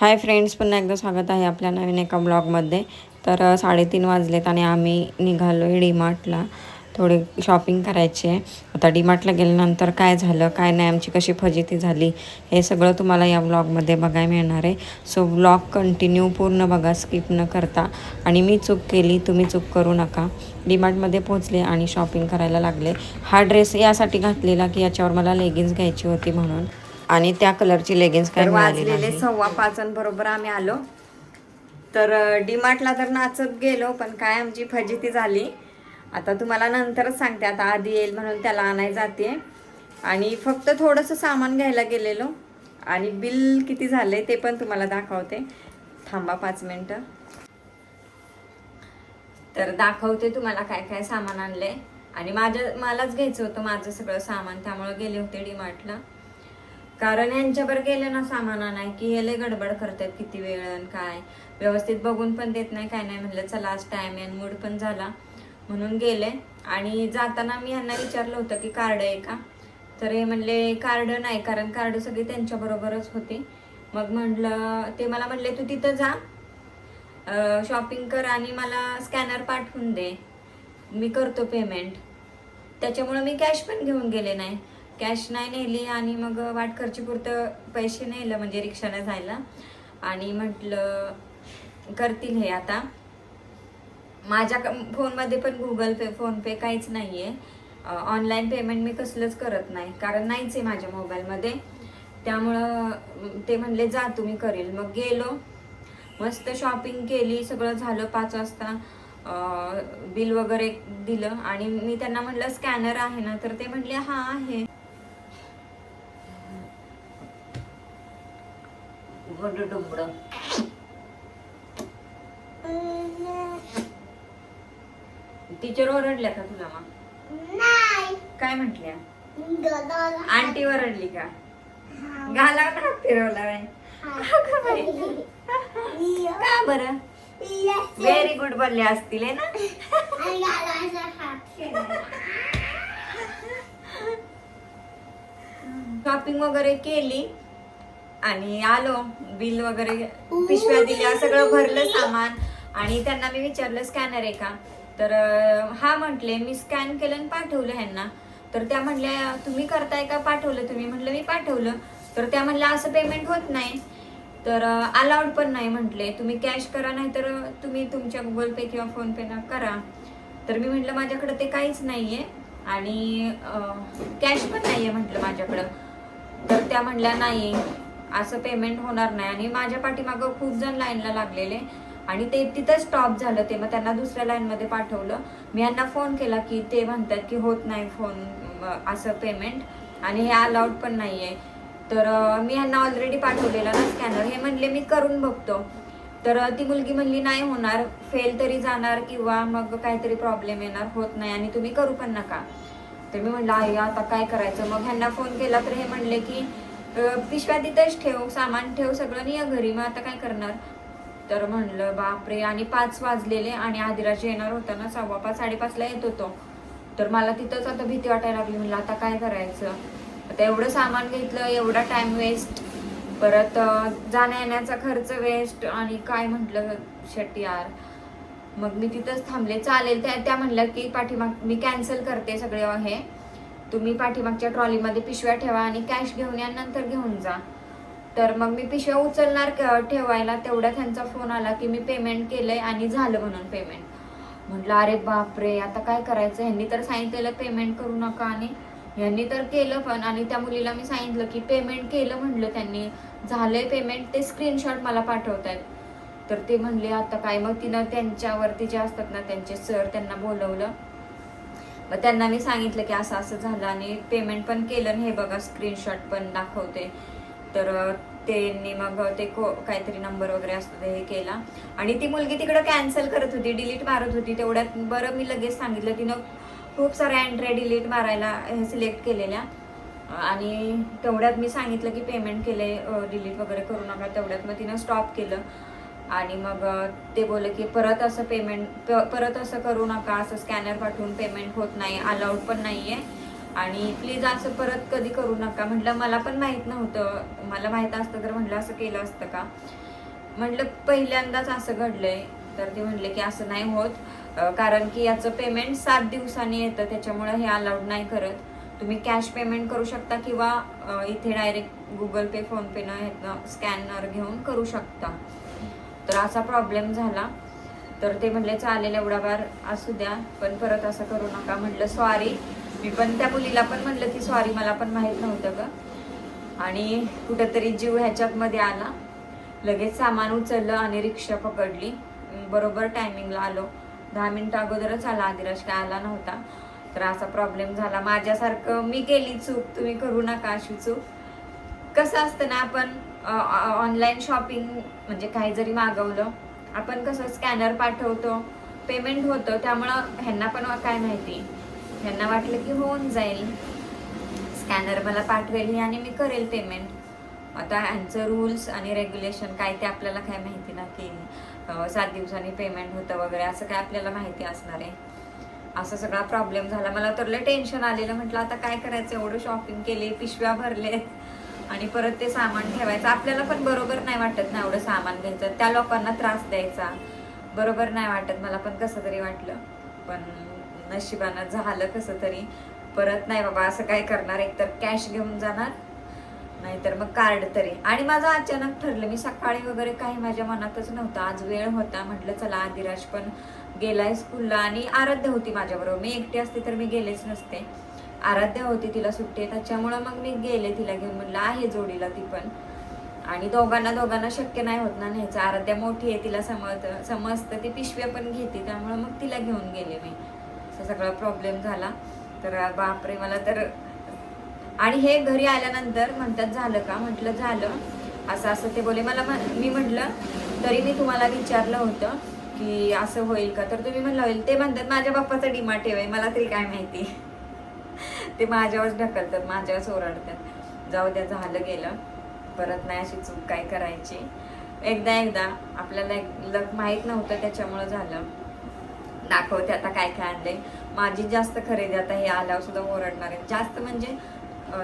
Hi friends पुन्हा एकदा स्वागत आहे आपल्या नवीन एका ब्लॉगमध्ये. तर साडेतीन वाजलेत आणि आम्ही निघालो आहे डीमार्टला. थोडी शॉपिंग करायची आहे. आता डीमार्टला गेल्यानंतर काय झालं काय नाही आमची कशी फजिती झाली हे सगळं तुम्हाला या ब्लॉगमध्ये बघायला मिळणार आहे. सो ब्लॉग कंटिन्यू पूर्ण बघा स्किप न करता. आणि मी चूक केली तुम्ही चूक करू नका. डीमार्टमध्ये पोहोचले आणि शॉपिंग करायला लागले. हा ड्रेस यासाठी घातलेला की याच्यावर मला लेगिन्स घ्यायची होती म्हणून. आणि त्या कलरची लेगिन्स काय वाजलेले. सव्वा पाच आणि बरोबर आम्ही आलो. तर डीमार्टला तर नाचत गेलो पण काय आमची फजिती झाली. आता तुम्हाला नंतरच सांगते आता आधी येईल म्हणून त्याला आणाय जाते. आणि फक्त थोडंसं सामान घ्यायला गेलेलो. आणि बिल किती झाले ते पण तुम्हाला दाखवते. थांबा पाच मिनटं. तर दाखवते तुम्हाला काय काय सामान आणले आणि माझ्या मलाच घ्यायचं होतं माझं सगळं सामान. त्यामुळे गेले होते डीमार्टला. कारण यांच्यावर गेलं ना सामान आणाय की हे लय गडबड करतात किती वेळ आणि काय. व्यवस्थित बघून पण देत नाही काय नाही म्हणलं चला आज टाइम आहे मूड पण झाला. म्हणून गेले. आणि जाताना मी यांना विचारलं होतं की कार्ड आहे का? तर हे म्हणले कार्ड नाही कारण कार्ड सगळी त्यांच्याबरोबरच होती. मग म्हटलं ते मला म्हणले तू तिथं जा. शॉपिंग कर आणि मला स्कॅनर पाठवून दे. मी करतो पेमेंट त्याच्यामुळं मी कॅश पण घेऊन गेले नाही. कॅश नाही नेली आणि मग वाट खर्चीपुरतं पैसे नेलं म्हणजे रिक्षानं जायला. आणि म्हटलं करतील हे आता. माझ्या क- फोनमध्ये पण गुगल पे फोनपे काहीच नाही आहे ऑनलाईन पेमेंट मी कसलंच करत नाही कारण नाहीच आहे माझ्या मोबाईलमध्ये त्यामुळं ते म्हणले जा तुम्ही करेल. मग गेलो. मस्त शॉपिंग केली सगळं झालं पाच वाजता. बिल वगैरे दिलं. आणि मी त्यांना म्हटलं स्कॅनर आहे ना. तर ते म्हटले हा आहे. उघड डुबड टीचर ओरडल्या का तुला मग काय म्हटल्या आंटी ओरडली का घाला ना फिरवला बाई. का बरं व्हेरी गुड बोलले असतील ना शॉपिंग वगैरे केली आणि आलो बिल वगैरे पिशव्या दिल्या सगळं भरलं सामान. आणि त्यांना मी विचारलं स्कॅनर आहे का? तर हा म्हटले मी स्कॅन केलं आणि पाठवलं ह्यांना. तर त्या म्हटल्या तुम्ही करताय का? पाठवलं तुम्ही. म्हटलं मी पाठवलं. तर त्या म्हटल्या असं पेमेंट होत नाही. तर अलाउड पण नाही म्हटले. तुम्ही कॅश करा नाही तर तुम्ही तुमच्या गुगल पे किंवा फोन पे ना करा. तर मी म्हटलं माझ्याकडे ते काहीच नाहीये. आणि कॅश पण नाहीये म्हटलं माझ्याकडं. तर त्या म्हटल्या नाही. असं पेमेंट होणार नाही. आणि माझ्या पाठीमागं खूप जण लाईनला लागलेले. आणि ते तिथं स्टॉप झालं. ते मग त्यांना दुसऱ्या लाईनमध्ये पाठवलं. मी यांना फोन केला की ते म्हणतात की होत नाही फोन असं पेमेंट आणि हे अलाउड पण नाहीये. तर मी ह्यांना ऑलरेडी पाठवलेला ना स्कॅनर हे म्हणले मी करून बघतो. तर ती मुलगी म्हणली नाही होणार. फेल तरी जाणार किंवा मग काहीतरी प्रॉब्लेम येणार. होत नाही आणि तुम्ही करू पण नका. तर मी म्हणलं आई आता काय करायचं? मग ह्यांना फोन केला. तर हे म्हणले की पिशव्या तिथेच ठेव सामान ठेव सगळं नाही घरी मग आता काय करणार? तर म्हणलं बापरे आणि पाच वाजलेले आणि आदिराज येणार होता ना सव्वा पाच साडेपाचला येत होतो. तर मला तिथंच आता भीती वाटायला लागली म्हणलं आता काय करायचं? आता एवढं सामान घेतलं एवढा टाइम वेस्ट परत जाण्या येण्याचा खर्च वेस्ट आणि काय म्हटलं शेट यार. मग मी तिथंच थांबले. चालेल त्या त्या म्हणल्या की पाठीमाग मी कॅन्सल करते सगळे हे. तुम्ही पाठीमागच्या ट्रॉलीमध्ये पिशव्या ठेवा आणि कॅश घेऊन या नंतर घेऊन जा. तर मग मी पिशव्या उचलणार ठेवायला तेवढ्या त्यांचा फोन आला की मी पेमेंट केलंय आणि झालं म्हणून पेमेंट म्हटलं अरे बापरे आता काय करायचं? ह्यांनी तर सांगितलेलं पेमेंट करू नका आणि ह्यांनी तर केलं पण आणि त्या मुलीला मी सांगितलं की पेमेंट केलं म्हटलं त्यांनी. झालंय पेमेंट ते स्क्रीनशॉट मला पाठवतायत. तर ते म्हणले आता काय? मग तिनं त्यांच्यावरती जे असतात ना त्यांचे सर त्यांना बोलवलं. मग त्यांना मी सांगितलं की असं असं झालं आणि पेमेंट पण केलं आणि हे बघा स्क्रीनशॉट पण दाखवते. तर त्यांनी मग ते को काहीतरी नंबर वगैरे असतो ते हे केला. आणि ती मुलगी तिकडं कॅन्सल करत होती डिलीट मारत होती. तेवढ्यात बरं मी लगेच सांगितलं तिनं खूप साऱ्या एंट्री डिलीट मारायला हे सिलेक्ट केलेल्या. आणि तेवढ्यात मी सांगितलं की पेमेंट केले डिलीट वगैरे करू नका. तेवढ्यात मग तिनं स्टॉप केलं. आणि मग ते बोलले की परत असं पेमेंट परत असं करू नका असं स्कॅनर पाठवून पेमेंट होत नाही अलाउड पण नाही आहे आणि प्लीज असं परत कधी करू नका. म्हटलं मला पण माहीत नव्हतं. मला माहीत असतं तर म्हटलं असं केलं असतं का? म्हटलं पहिल्यांदाच असं घडलंय. तर ते म्हणले की असं नाही होत. कारण की याचं पेमेंट सात दिवसांनी येतं. त्याच्यामुळं हे अलाउड नाही करत. तुम्ही कॅश पेमेंट करू शकता किंवा इथे डायरेक्ट गुगल पे फोनपेनं ह्यातनं स्कॅनर घेऊन करू शकता. तर असा प्रॉब्लेम झाला. तर ते म्हणले चालेल एवढा बार असू द्या पण परत असं करू नका. म्हटलं सॉरी मी पण त्या मुलीला पण म्हणलं की सॉरी मला पण माहीत नव्हतं ग. आणि कुठंतरी जीव ह्याच्यामध्ये आला. लगेच सामान उचललं आणि रिक्षा पकडली. बरोबर टायमिंगला आलो. दहा मिनटं अगोदरच आला आदिराज काय आला नव्हता. तर असा प्रॉब्लेम झाला. माझ्यासारखं मी केली चूक तुम्ही करू नका अशी चूक. कसं असतं ना आपण ऑनलाईन शॉपिंग म्हणजे काही जरी मागवलं आपण कसं स्कॅनर पाठवतो पेमेंट होतं त्यामुळं ह्यांना पण काय माहिती? ह्यांना वाटलं की होऊन जाईल. स्कॅनर मला पाठवेल आणि मी करेल पेमेंट आता ह्यांचं रूल्स आणि रेग्युलेशन काय ते आपल्याला काय माहिती ना की सात दिवसांनी पेमेंट होतं वगैरे असं काय आपल्याला माहिती असणार आहे. असा सगळा प्रॉब्लेम झाला. मला तर लय टेन्शन आलेलं. म्हटलं आता काय करायचं? एवढं शॉपिंग केले पिशव्या भरले आणि परत ते सामान ठेवायचं. आपल्याला पण बरोबर नाही वाटत ना एवढं सामान घ्यायचं. त्या लोकांना त्रास द्यायचा. बरोबर नाही वाटत. मला पण कसं तरी वाटलं. पण नशिबानं झालं कसं तरी. परत नाही बाबा असं काय करणार? एकतर कॅश घेऊन जाणार. नाहीतर मग कार्ड तरी. आणि माझं अचानक ठरलं. मी सकाळी वगैरे काही माझ्या मनातच नव्हतं. आज वेळ होता. म्हटलं चला आदिराज पण गेलाय स्कूलला आणि आराध्य होती माझ्याबरोबर. मी एकटी असते तर मी गेलेच नसते. आराध्या होती तिला सुट्टी आहे. त्याच्यामुळं मग मी गेले तिला घेऊन. म्हटलं आहे जोडीला ती पण. आणि दोघांना दोघांना शक्य नाही होत ना न्यायचं. आराध्या मोठी आहे तिला समज समजतं. ती पिशव्या पण घेते. त्यामुळं मग तिला घेऊन गेले मी. असा सगळा प्रॉब्लेम झाला. तर बापरे मला तर आणि हे घरी आल्यानंतर म्हणतात झालं का? म्हटलं झालं. असं असं ते बोले मला म्हण- मी म्हटलं तरी मी तुम्हाला विचारलं होतं की असं होईल का? तर तुम्ही म्हणलं होईल. ते म्हणतात माझ्या बाप्पाचा डिमाट आहे मला तरी काय माहिती. ते माझ्यावरच ढकलतात माझ्यावरच ओरडतात. जाऊ द्या झालं गेलं. परत नाही अशी चूक काय करायची. एकदा एकदा आपल्याला एक लग माहीत नव्हतं त्याच्यामुळं झालं. दाखवते आता काय काय आणले माझी जास्त खरेदी आता हे आल्यावर सुद्धा ओरडणार आहे. जास्त म्हणजे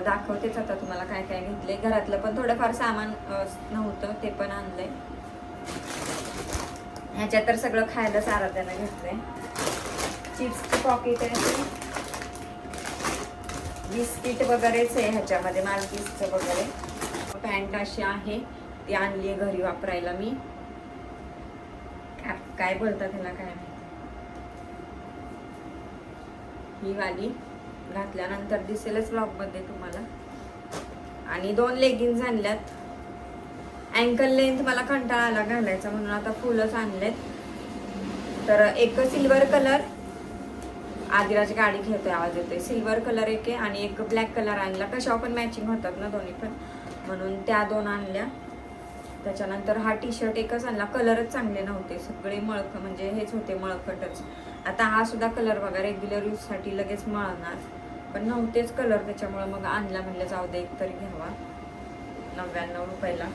दाखवतेच आता तुम्हाला काय काय घेतले घरातलं पण थोडंफार सामान नव्हतं ते पण आणलंय. ह्याच्यात तर सगळं खायला सारा आराध्यानं घेतलंय. चिप्सचं पॉकेट आहे बिस्किट वगैरेच आहे ह्याच्यामध्ये मालकीसचं वगैरे. पॅन्ट अशी आहे ती आणली आहे घरी वापरायला मी. काय- बोलतात त्याला काय माहिती. ही वाली घातल्यानंतर दिसेलच ब्लॉगमध्ये तुम्हाला. आणि दोन लेगिन्स आणल्यात. अँकल लेंथ मला कंटाळा आला घालायचा म्हणून आता फुलंच आणलेत. तर एक सिल्वर कलर आदिराज गाडी घेतोय आवाज येतोय सिल्वर कलर एक आहे आणि एक ब्लॅक कलर आणला. कशा पण मॅचिंग होतात ना दोन्ही पण. म्हणून त्या दोन आणल्या. त्याच्यानंतर हा टी शर्ट एकच आणला. कलरच चांगले नव्हते. सगळे मळक म्हणजे हेच होते मळकटच. आता हा सुद्धा कलर बघा रेग्युलर यूजसाठी लगेच मळणार. पण नव्हतेच कलर त्याच्यामुळं मग आणला म्हणलं जाऊ दे एक तरी घ्यावा. नव्याण्णव रुपयाला.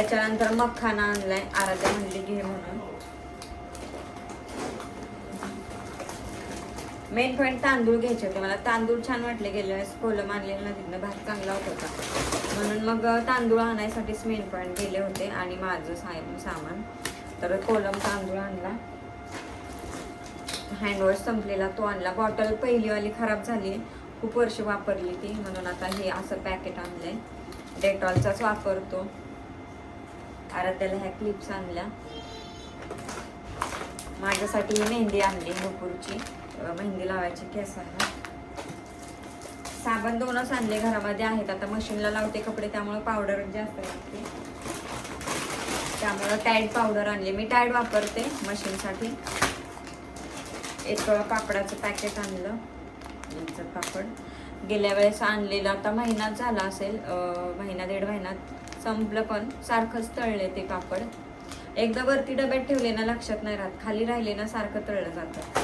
त्याच्यानंतर मखाना आणलाय. आराध्या म्हणली घे म्हणून. मेन पॉईंट तांदूळ घ्यायचे होते. मला तांदूळ छान वाटले गेले वेळेस कोलम आणलेलं ना तिथनं भात चांगला होत होता. म्हणून मग तांदूळ आणायसाठीच मेन पॉईंट गेले होते आणि माझं साहेब सामान. तर कोलम तांदूळ आणला. हँडवॉश संपलेला तो आणला. बॉटल पहिलीवाली खराब झाली. खूप वर्ष वापरली ती. म्हणून आता हे असं पॅकेट आणलंय. डेटॉलचाच वापरतो. आराध्याला ह्या क्लिप्स आणल्या. माझ्यासाठी मेहंदी आणली नुपूरची. मेहंदी लावायची केसांना. साबण दोनच आणले घरामध्ये आहेत. आता मशीनला लावते कपडे त्यामुळे पावडर जास्त लागते. त्यामुळं टाईड पावडर आणली. मी टाईड वापरते मशीनसाठी एक पापडाचं पॅकेट आणलं. पापड गेल्या वेळेस आणलेलं. आता महिनाच झाला असेल. महिना दीड महिन्यात संपलं पण सारखंच तळले ते पापड एकदा वरती डब्यात ठेवले ना लक्षात नाही राहत. खाली राहिले ना सारखं तळलं जातं.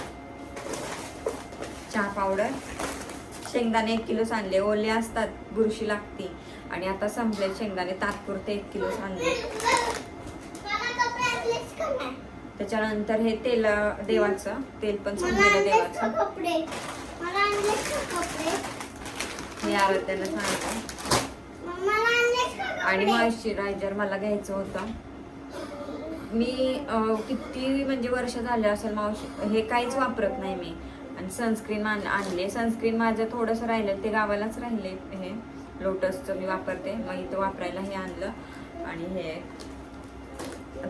चहा पावडर. शेंगदाणे एक किलो आणले ओले असतात बुरशी लागती. आणि आता संपले शेंगदाणे. तात्पुरते एक किलो आणले त्याच्यानंतर हे तेल देवाचं. तेल पण संपलेलं देवाचं. हे आराध्याला सांगतो. आणि मॉइश्चरायझर मला घ्यायचं होतं. मी किती म्हणजे वर्ष झाले असेल मावशी हे काहीच वापरत नाही मी. आणि सनस्क्रीन आणले. सनस्क्रीन माझं थोडंसं राहिलं ते गावालाच राहिले हे. लोटसचं मी वापरते. मग इथं वापरायला हे आणलं. आणि हे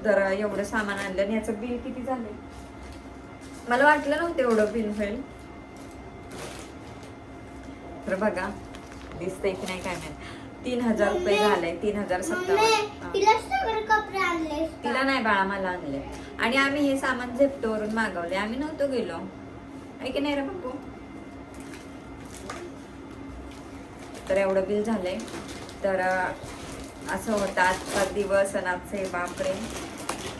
तर एवढं सामान आणलं. आणि याचं बिल किती झालं मला वाटलं नव्हतं एवढं बिल होईल. तर बघा दिसतंय की नाही काय माहिती. तीन हजार रुपये झाले तीन हजार सत्तावन्न. तिला नाही बाळा मला आणले. आणि आम्ही हे सामान झेप्टोवरून मागवले. आम्ही नव्हतो गेलो. आहे की नाही रे बापू? तर एवढं बिल झालंय. तर असं होतं आजचा दिवस आजचे बापरे.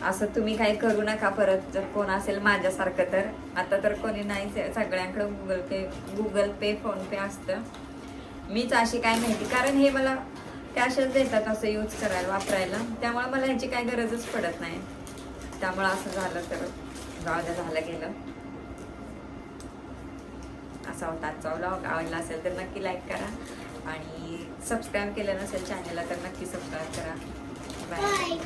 असं तुम्ही काही करू नका परत. जर कोण असेल माझ्यासारखं तर. आता तर कोणी नाही. सगळ्यांकडे Google Pay Google Pay PhonePe असतं. मीच अशी काय माहिती. कारण हे मला कॅशच देतात असं यूज करायला वापरायला. त्यामुळे मला ह्याची काय गरजच पडत नाही. त्यामुळे असं झालं तर जाऊ झालं गेलं. असा होता आजचा व्लॉग आवडला असेल तर नक्की लाईक करा. आणि सबस्क्राईब केलं नसेल चॅनलला तर नक्की सबस्क्राईब करा. Bye bye